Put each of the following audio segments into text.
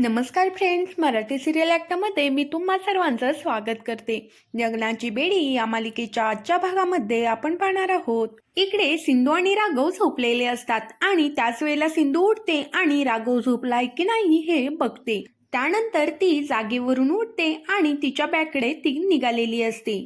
नमस्कार friends Marathi serial ॲक्टमध्ये मी तुम्हा सर्वांचं स्वागत करते. जगनाची बेडी या मालिकेच्या आजच्या भागामध्ये आपण पाहणार आहोत. इकडे सिंधू आणि राघव झोपलेले असतात आणि त्याच वेळेला सिंधू उठते आणि राघव झोपलाय की नाही हे बघते. त्यानंतर ती जागेवरून उठते आणि तिच्या बॅगकडे ती निघालेली असते.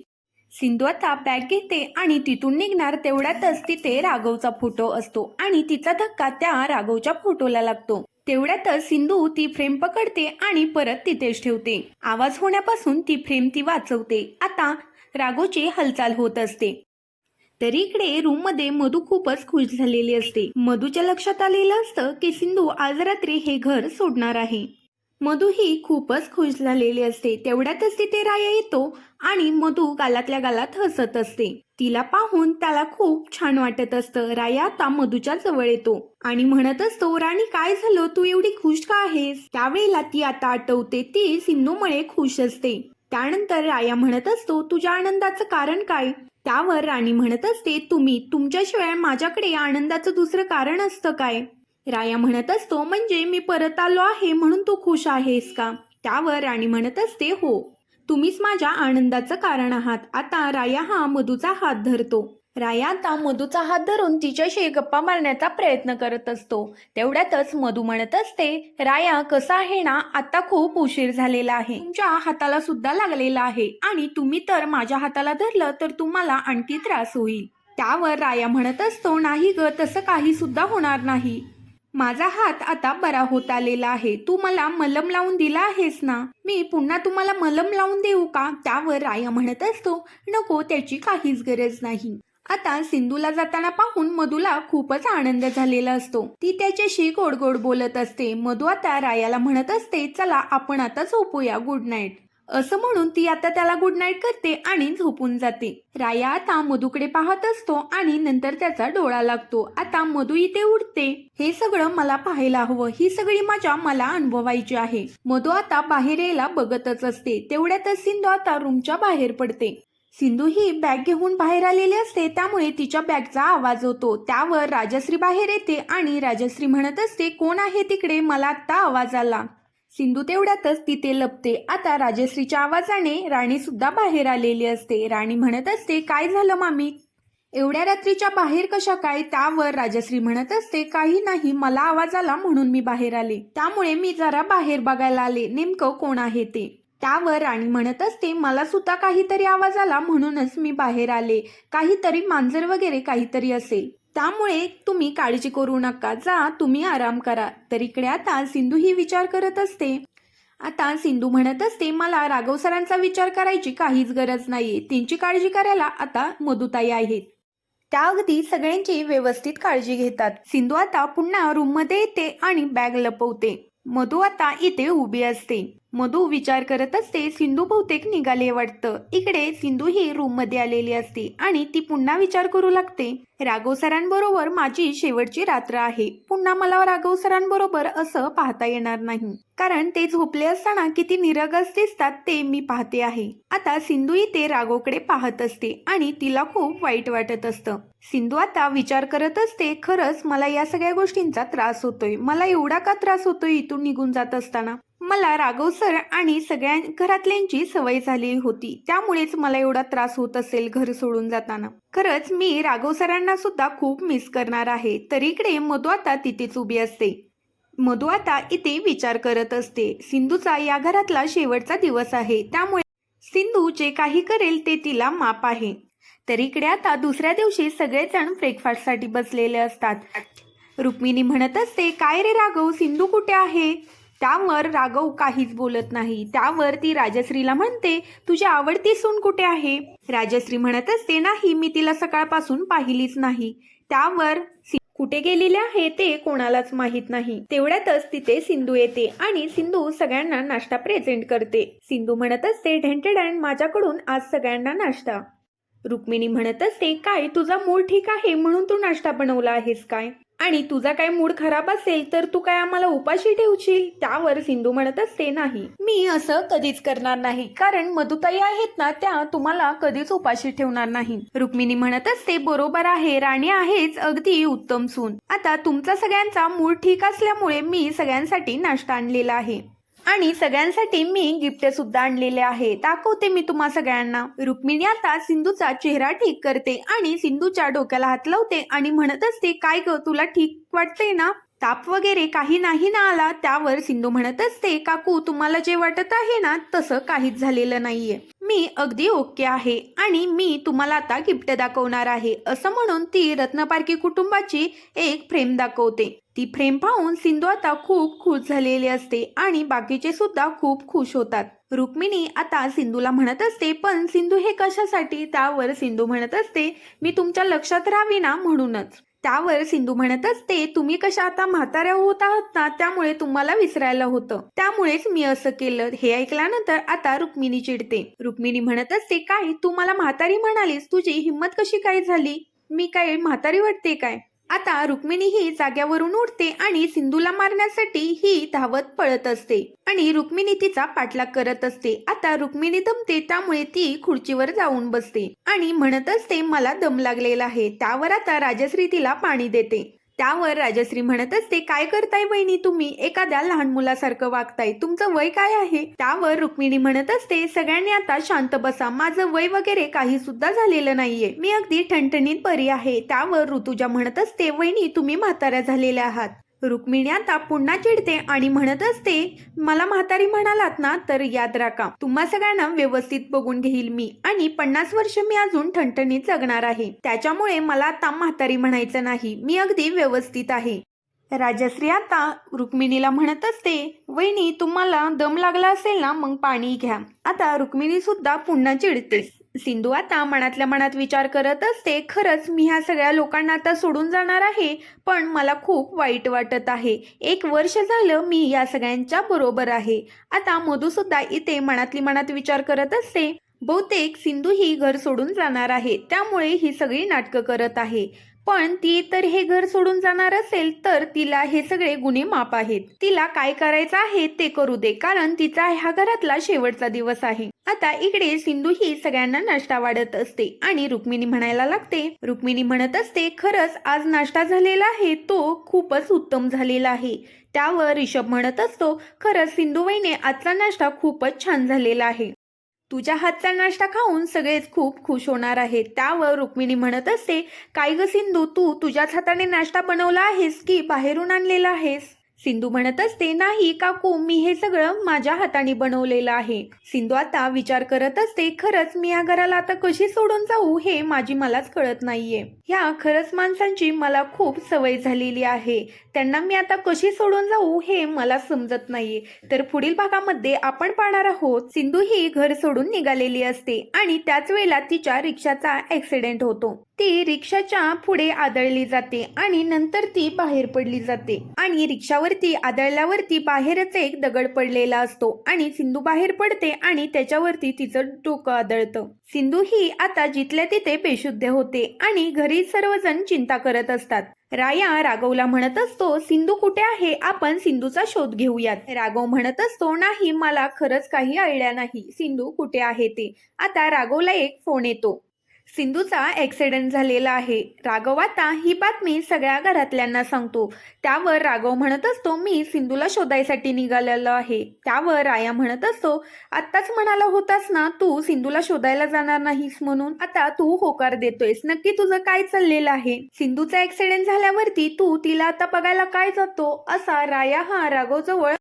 सिंधू आता बॅग घेते आणि तिथून निघणार तेवढ्यातच तिथे राघवचा फोटो असतो आणि तिचा धक्का त्या राघवच्या फोटोला लागतो. तेवढ्यातच सिंधू ती फ्रेम पकडते आणि परत तिथेच ठेवते. आवाज होण्यापासून ती फ्रेम ती वाचवते. आता रागोची हालचाल होत असते. तरी इकडे रूममध्ये मधू खूपच खुश झालेली असते. मधूच्या लक्षात आलेलं असतं की सिंधू आज रात्री हे घर सोडणार आहे. मधू ही खूपच खुश झालेली असते. तेवढ्यातच तिथे राया येतो आणि मधू गालातल्या गालात हसत असते. तिला पाहून त्याला खूप छान वाटत असतं. राया आता मधूच्या जवळ येतो आणि म्हणत असतो राणी काय झालं? तू एवढी खुश का आहेस? त्यावेळेला ती आता आठवते. ती सिंधूमुळे खुश असते. त्यानंतर राया म्हणत असतो तुझ्या आनंदाचं कारण काय? त्यावर राणी म्हणत असते तुम्ही तुमच्याशिवाय माझ्याकडे आनंदाचं दुसरं कारण असतं काय? राया म्हणत असतो म्हणजे मी परत आलो आहे म्हणून तू खुश आहेस का? त्यावर राणी म्हणत असते हो. तुम्हीच माझ्या आनंदाचं कारण आहात. आता राया हा मधूचा हात धरतो. राया आता मधूचा हात धरून तिच्याशी गप्पा मारण्याचा प्रयत्न करत असतो. तेवढ्यातच मधू म्हणत असते राया कसा आहे ना? आता खूप उशीर झालेला आहे. तुमच्या हाताला सुद्धा लागलेला आहे. आणि तुम्ही तर माझ्या हाताला धरलं तर तुम्हाला आणखी त्रास होईल. त्यावर राया म्हणत असतो नाही ग तसं काही सुद्धा होणार नाही. माझा हात आता बरा होत आलेला आहे. तू मला मलम लावून दिला आहेस ना? मी पुन्हा तुम्हाला मलम लावून देऊ का? त्यावर राया म्हणत असतो. नको त्याची काहीच गरज नाही. आता सिंधूला जाताना पाहून मधूला खूपच आनंद झालेला असतो. ती त्याच्याशी गोड गोड बोलत असते. मधू आता रायाला म्हणत असते चला आपण आता झोपूया. गुड नाईट असं म्हणून ती आता त्याला गुड नाईट करते आणि झोपून जाते. राया आता मधूकडे पाहत असतो आणि नंतर त्याचा डोळा लागतो. आता मधू इथे उठते. हे सगळं मला पाहायला हवं. ही सगळी मजा मला अनुभवायची आहे. मधू आता बाहेर यायला बघतच असते. तेवढ्यातच सिंधू आता रूमच्या बाहेर पडते. सिंधू ही बॅग घेऊन बाहेर आलेली असते. त्यामुळे तिच्या बॅगचा आवाज होतो. त्यावर राजश्री बाहेर येते आणि राजश्री म्हणत असते कोण आहे तिकडे? मला आत्ता आवाज आला. सिंधू तेवढ्यातच तिथे लपते. आता राजश्रीच्या आवाजाने राणी सुद्धा बाहेर आलेली असते. राणी म्हणत असते काय झालं मामी? एवढ्या रात्रीच्या बाहेर कशा काय? त्यावर राजश्री म्हणत असते काही नाही मला आवाज आला म्हणून मी बाहेर आले. त्यामुळे मी जरा बाहेर बघायला आले. नेमकं कोण आहे ते? त्यावर राणी म्हणत असते मला सुद्धा काहीतरी आवाज आला म्हणूनच मी बाहेर आले. काहीतरी मांजर वगैरे काहीतरी असेल. त्यामुळे तुम्ही काळजी करू नका जा तुम्ही आराम करा. तर इकडे आता सिंधू ही विचार करत असते. आता सिंधू म्हणत असते मला राघव सरांचा विचार करायची काहीच गरज नाहीये. त्यांची काळजी करायला आता मधुताई आहेत. त्या अगदी सगळ्यांची व्यवस्थित काळजी घेतात. सिंधू आता पुन्हा रूममध्ये येते आणि बॅग लपवते. मधू आता इथे उभी असते. मधू विचार करत असते सिंधू बहुतेक निघाले वाटतं. इकडे सिंधू ही रूममध्ये आलेली असते आणि ती पुन्हा विचार करू लागते. राघव सरांबरोबर माझी शेवटची रात्र आहे. पुन्हा मला राघव सरांबरोबर असं पाहता येणार नाही. कारण ते झोपले असताना किती निरगस दिसतात ते मी पाहते आहे. आता सिंधू इथे राघवकडे पाहत असते आणि तिला खूप वाईट वाटत असतं. सिंधू आता विचार करत असते खरंच मला या सगळ्या गोष्टींचा त्रास होतोय. मला एवढा का त्रास होतोय इथून निघून जात असताना? मला राघव सर आणि सगळ्या घरातल्यांची सवय झाली होती. त्यामुळेच मला एवढा त्रास होत असेल घर सोडून जाताना. खरंच मी राघव सरांना सुद्धा खूप मिस करणार आहे. तर इकडे मधू आता तिथेच उभी असते. मधू आता इथे विचार करत असते. सिंधूचा या घरातला शेवटचा दिवस आहे. त्यामुळे सिंधू जे काही करेल ते तिला माप आहे. तर इकडे आता दुसऱ्या दिवशी सगळेजण ब्रेकफास्टसाठी बसलेले असतात. रुक्मिणी म्हणत असते काय रे राघव सिंधू कुठे आहे? त्यावर राघव काहीच बोलत नाही. त्यावर ती राजश्रीला म्हणते तुझी आवडती सून कुठे आहे? राजश्री म्हणत असते नाही मी तिला सकाळपासून पाहिलीच नाही. त्यावर कुठे गेलेले आहे ते कोणालाच माहीत नाही. तेवढ्यातच तिथे सिंधू येते आणि सिंधू सगळ्यांना नाश्ता प्रेझेंट करते. सिंधू म्हणत असते ढेंटेडॅन माझ्याकडून आज सगळ्यांना नाश्ता. रुक्मिणी म्हणत असते काय तुझा मूळ ठीक आहे म्हणून तू नाश्ता बनवला आहेस काय? आणि तुझा काय मूड खराब असेल तर तू काय आम्हाला उपाशी ठेवशील? त्यावर सिंधू म्हणत असते नाही. मी असं कधीच करणार नाही. कारण मधुताई आहेत ना त्या तुम्हाला कधीच उपाशी ठेवणार नाही. रुक्मिणी म्हणत असते बरोबर आहे राणी आहेच अगदी उत्तम सून. आता तुमचा सगळ्यांचा मूड ठीक असल्यामुळे मी सगळ्यांसाठी नाश्ता आणलेला आहे. आणि सगळ्यांसाठी मी गिफ्ट सुद्धा आणलेले आहे. दाखवते मी तुम्हा सगळ्यांना. रुक्मिणी आता सिंधूचा चेहरा ठीक करते आणि सिंधूच्या डोक्याला हात लावते आणि म्हणत असते काय ग तुला ठीक वाटते ना? ताप वगैरे काही नाही ना आला त्यावर सिंधू म्हणत असते काकू तुम्हाला जे वाटत आहे ना तसं काहीच झालेलं नाहीये. मी अगदी ओके आहे आणि मी तुम्हाला आता गिफ्ट दाखवणार आहे. असं म्हणून ती रत्नपारखी कुटुंबाची एक फ्रेम दाखवते. ती फ्रेम पाहून सिंधू आता खूप खुश झालेली असते आणि बाकीचे सुद्धा खूप खुश होतात. रुक्मिणी आता सिंधूला म्हणत असते पण सिंधू हे कशासाठी? त्यावर सिंधू म्हणत असते मी तुमच्या लक्षात राहावी ना म्हणूनच. त्यावर सिंधू म्हणत असते तुम्ही कशा आता म्हाताऱ्या होत आहात ना त्यामुळे तुम्हाला विसरायला होतं. त्यामुळेच मी असं केलं. हे ऐकल्यानंतर आता रुक्मिणी चिडते. रुक्मिणी म्हणत असते काय तू मला म्हातारी म्हणालीस? तुझी हिंमत कशी काय झाली? मी काय म्हातारी वाटते काय? आता रुक्मिणी ही जाग्यावरून उठते आणि सिंधूला मारण्यासाठी ही धावत पळत असते. आणि रुक्मिणी तिचा पाठलाग करत असते. आता रुक्मिणी दमते त्यामुळे ती खुर्चीवर जाऊन बसते. आणि म्हणत असते मला दम लागलेला आहे. त्यावर आता राजश्री तिला पाणी देते. त्यावर राजश्री म्हणत असते काय करताय बहिणी तुम्ही? एखाद्या लहान मुलासारखं वागताय. तुमचं वय काय आहे? त्यावर रुक्मिणी म्हणत असते सगळ्यांनी आता शांत बसा. माझं वय वगैरे काही सुद्धा झालेलं नाहीये. मी अगदी ठणठणीत बरी आहे. त्यावर ऋतुजा म्हणत असते वहिनी तुम्ही म्हाताऱ्या झालेल्या आहात. रुक्मिणी आता पुन्हा चिडते आणि म्हणत असते मला म्हातारी म्हणालात ना तर याद राखा. तुम्हा सगळ्यांना व्यवस्थित बघून घेईल मी आणि पन्नास वर्ष मी अजून ठणठणीत जगणार आहे. त्याच्यामुळे मला आता म्हातारी म्हणायचं नाही. मी अगदी व्यवस्थित आहे. राजश्री आता रुक्मिणीला म्हणत असते वहिनी तुम्हाला दम लागला असेल ना मग पाणी घ्या. आता रुक्मिणी सुद्धा पुन्हा चिडते सिंधू आता मनातल्या मनात विचार करत असते खरंच मी ह्या सगळ्या लोकांना आता सोडून जाणार आहे पण मला खूप वाईट वाटत आहे. एक वर्ष झालं मी या सगळ्यांच्या बरोबर आहे. आता मधू सुद्धा इथे मनातली मनात विचार करत असते बहुतेक सिंधू ही घर सोडून जाणार आहे त्यामुळे ही सगळी नाटकं करत आहे. पण ती तर हे घर सोडून जाणार असेल तर तिला हे सगळे गुन्हे माप आहेत. तिला काय करायचं आहे ते करू दे कारण तिचा ह्या घरातला शेवटचा दिवस आहे. आता इकडे सिंधू ही सगळ्यांना नाश्ता वाढत असते आणि रुक्मिणी म्हणायला लागते रुक्मिणी म्हणत असते खरंच आज नाश्ता झालेला आहे तो खूपच उत्तम झालेला आहे. त्यावर रिषभ म्हणत असतो खरंच सिंधुबाईने आजचा नाश्ता खूपच छान झालेला आहे. तुझ्या हातचा नाश्ता खाऊन सगळेच खूप खुश होणार आहेत. त्यावर रुक्मिणी म्हणत असते काय ग सिंधू तू तुझ्याच हाताने नाश्ता बनवला आहेस की बाहेरून आणलेला आहेस? सिंधू म्हणत असते नाही काकू मी हे सगळं माझ्या हाताने बनवलेलं आहे. सिंधू आता विचार करत असते खरंच मी या घराला आता कशी सोडून जाऊ हे माझी मलाच कळत नाहीये. ह्या खरंच माणसांची मला खूप सवय झालेली आहे. त्यांना मी आता कशी सोडून जाऊ हे मला समजत नाहीये. तर पुढील भागामध्ये आपण पाहणार आहोत सिंधू ही घर सोडून निघालेली असते आणि त्याच वेळेला तिच्या रिक्षाचा ऍक्सिडेंट होतो. ती रिक्षाच्या पुढे आदळली जाते आणि नंतर ती बाहेर पडली जाते. आणि रिक्षावरती आदळल्यावरती बाहेरच एक दगड पडलेला असतो आणि सिंधू बाहेर पडते आणि त्याच्यावरती तिचं डोकं आदळतं. सिंधू ही आता जिथल्या तिथे बेशुद्ध होते आणि घरी सर्वजण चिंता करत असतात. राया राघवला म्हणत असतो सिंधू कुठे आहे? आपण सिंधूचा शोध घेऊयात. राघव म्हणत असतो नाही मला खरंच काही आयडिया नाही. सिंधू कुठे आहे ते? आता राघवला एक फोन येतो. सिंधूचा ॲक्सिडेंट झालेला आहे. राघव आता ही बातमी सगळ्या घरातल्यांना सांगतो. त्यावर राघव म्हणत असतो मी सिंधूला शोधायसाठी निघालेलो आहे. त्यावर राया म्हणत असतो आत्ताच म्हणाला होतास ना तू सिंधूला शोधायला जाणार नाहीस म्हणून. आता तू होकार देतोयस. नक्की तुझं काय चाललेलं आहे? सिंधूचा ऍक्सिडेंट झाल्यावरती तू तिला आता बघायला काय जातो? असा राया हा राघव जवळ